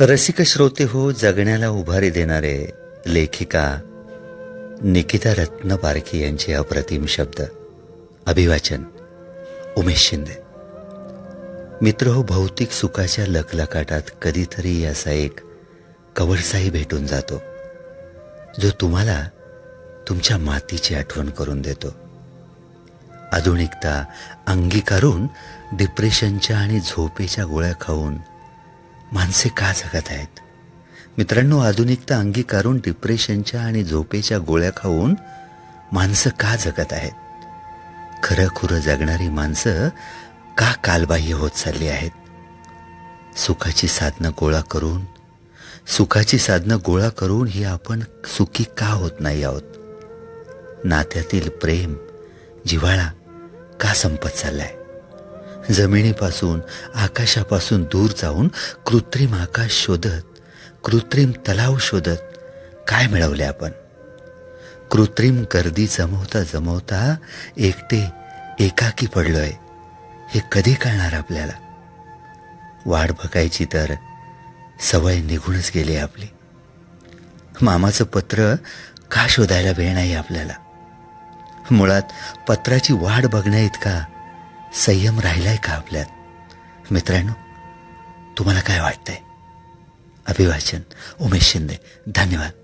रसिक श्रोते हो जगण्याला उभारी देणारे लेखिका निकिता रत्न पारखी यांचे अप्रतिम शब्द. अभिवाचन. उमेश शिंदे. मित्र हो भौतिक सुखाच्या लकलकाटात कधीतरी असा एक कवडसाही भेटून जातो जो तुम्हाला तुमच्या मातीची आठवण करून देतो. आधुनिकता अंगीकारून डिप्रेशनच्या आणि झोपेच्या गोळ्या खाऊन माणसे का जगत आहेत? मित्रांनो आधुनिकता अंगीकारून डिप्रेशनच्या आणि झोपेच्या गोळ्या खाऊन माणसं का जगत आहेत? खरं खुरं जगणारी माणसं का कालबाह्य होत चालली आहेत? सुखाची साधनं गोळा करून सुखाची साधनं गोळा करून ही आपण सुखी का होत नाही आहोत? नात्यातील प्रेम जिव्हाळा का संपत चाललाय? जमिनीपासून आकाशापासून दूर जाऊन कृत्रिम आकाश शोधत कृत्रिम तलाव शोधत काय मिळवले आपण? कृत्रिम गर्दी जमवता जमवता एकटे एकाकी पडलोय हे कधी कळणार आपल्याला? वाट बघायची तर सवय निघूनच गेली आपली. मामाचं पत्र का शोधायला वेळ नाही आपल्याला? मुळात पत्राची वाट बघण्या इतका संयम राहिलाय का आपल्यात? मित्रांनो तुम्हाला काय वाटतंय? अभिवाचन उमेश शिंदे धन्यवाद.